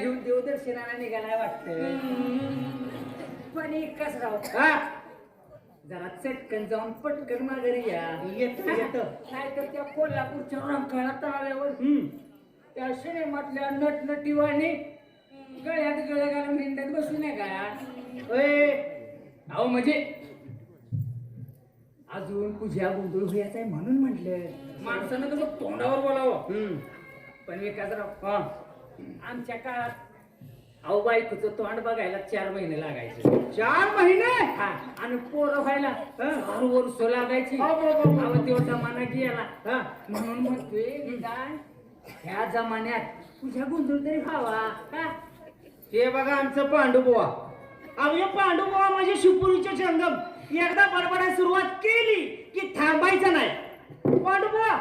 घेऊन देवदर्शनाला निघालाय वाटतं. पण एकच राव हा. जरा चटकन जाऊन पटकन माघारी या. येतो येतो. नाहीतर त्या कोल्हापूरच्या रंकाळा तळाव्यावर त्या सिनेमातल्या नटनटीवाणी गळ्यात गळ घालून हिंडत बसू नये का अहो म्हणजे अजून पूजा गोंधळ व्हायचा आहे म्हणून म्हटलं. माणसानं कसं तोंडावर बोलावं. पण विकासराव हा. आमच्या काळात अहो बायकोचं तोंड बघायला चार महिने लागायचे. चार महिने? हा आणि पोरं व्हायला हा. वर्ष लागायची. अहो तो जमाना गेला हा. म्हणून म्हणतोय निदान ह्या जमान्यात तुझ्या गोंधळ तरी व्हावा का? हे बघा आमचं पांडुबुवा. हे पांडुबुवा म्हणजे शिवपुरीचे जंगम. एकदा बडबडायला सुरुवात केली की थांबायचं नाही. पांडुबुवा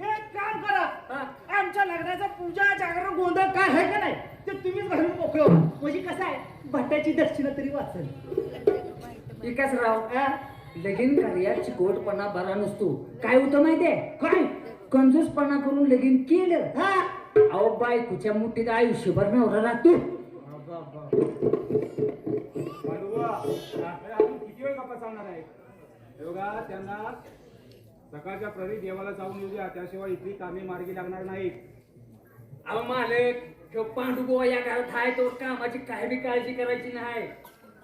एक काम करा. हा. आमच्या लग्नाचा पूजा जागरण गोंधळ काय आहे का नाही ते तुम्हीच घालून मोकळं. म्हणजे कसं आहे भट्टाची दक्षिणा तरी वाचेल. विकासराव लगीन कार्यात चिकोटपणा बरा नसतो. काय होतं माहितीये? काय? कंजूसपणा करून लगीन केलं. हा? अहो बायकोच्या मुठीत आयुष्यभर नवरा राहतो. अजून किती वेळ गप्पा चालणार आहे? त्यांना सकाळच्या प्रहरी देवाला जाऊन येऊ द्या त्याशिवाय इथली कामे मार्गी लागणार नाहीत. अहो मालक तो पांडुबुवा या घरात आहे तो. कामाची काय बी काळजी करायची नाही.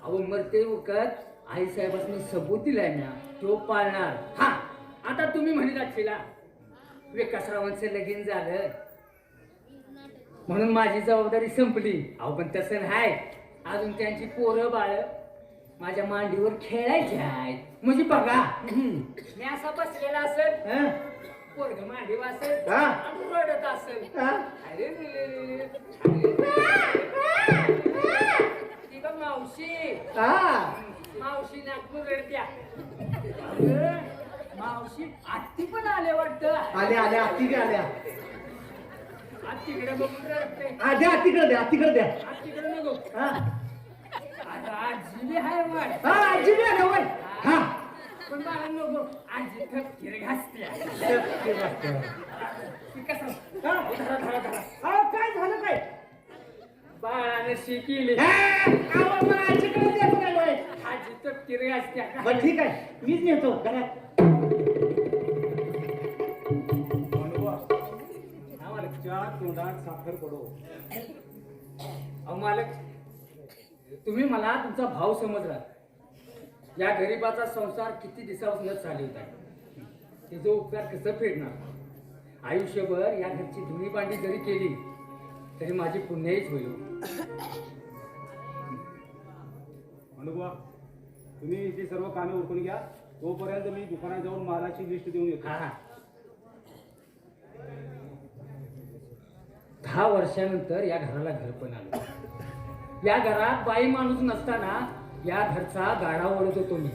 अहो मरते वखत आई साहेबांनी सबूत दिलाय ना तो पाळणार. हा आता तुम्ही म्हणत शिला विकासरावांचं लगीन झालं. म्हणून माझी जबाबदारी संपली. अहो पण तसं नाही. अजून त्यांची पोरं बाळ. माझ्या मांडीवर खेळायची आहेत म्हणजे बघा मी असा बसलेला असेल हा? पोरग मांडी वासेल हा. आणि रडत असेल हा? अरे रे रे रे. अरे. ती बघ मावशी हा मावशी नागपूर रडत्या मावशी आत्ती पण आले वाटतं आल्या आल्या आत्तीकडे आल्या आत्तीकडे बघून रडते आद्या आत्तीकडे द्या आत्तीकडे द्या आत्तीकडे नको हा आता आजी बी आहे वाट हा आजी बी आल्या वय. हा. पण मला नको. आजी खपकीर घासत्या. ती कसं? हा? धरा धरा धरा अहो, काय झालं काय? बाळानं शिकिली. हा, अहो, मला आजीकडे काय वय. आजी तपकीर घासत्या. बरं ठीक आहे. मीच नेतो घरात. तोंडात साखर पडो. मालक तुम्ही मला तुमचा भाव समजला. या गरीबाचा संसार किती दिवसापासून चालवत आहे ते जो उपकार कसं फेडणार? आयुष्यभर या घरची धुणी भांडी जरी केली तरी माझी पुण्याहीच होईल. पांडुबा तुम्ही इथे सर्व कामे उरकून घ्या. तोपर्यंत मी दुकानात जाऊन मालाची लिस्ट देऊन येतो. दहा वर्षानंतर या घराला घर पण आलं. या घरात बाई माणूस नसताना या घरचा गाडा ओढत होतो मी.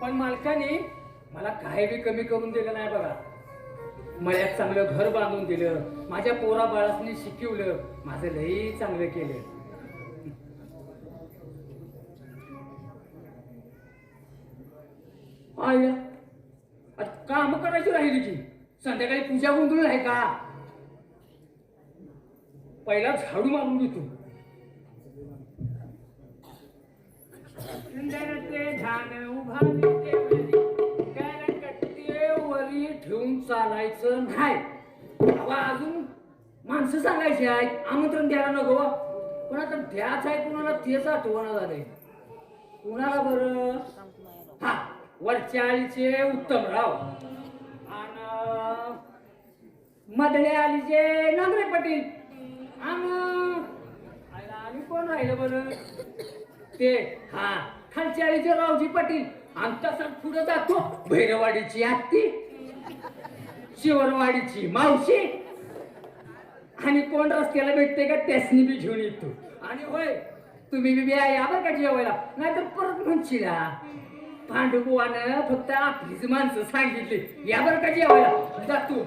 पण मालकाने मला काय बी कमी करून दिलं नाही बघा. मळ्यात चांगलं घर बांधून दिलं माझ्या पोरा बाळासनी शिकवलं माझं लई चांगलं केलं. आया काम करायची राहिली की? संध्याकाळी पूजा गोंधळ आहे का? पहिला झाडू मारून घेतो सुंदर झाड उभारले वरी, कटके वरी ठेवून चालायचं नाही. अहो, अजून माणसं सांगायची आहेत आमंत्रण द्यायला नको हो. पण आता द्याच आहे कुणाला तेच आठवण झालंय. कुणाला बरं? हा वरच्या आलीचे उत्तमराव. आणि मधले आलीचे नंद्रे पाटील. आणि आयला आणि कोण राहिलं बरं? ते हा खालच्या आलीचे रावजी पाटील आणि तसा पुढे जातो भैरवाडीची आत्ती शिवरवाडीची मावशी. आणि कोण रस्त्याला भेटते का त्यासनी बी घेऊन येतो. आणि होय तुम्ही बी या या बरं का जेवायला. नाहीतर परत म्हणशीला पांडुबुवानं फक्त आपलीच माणसं सांगितली. या बरं का जेवायला. जातो.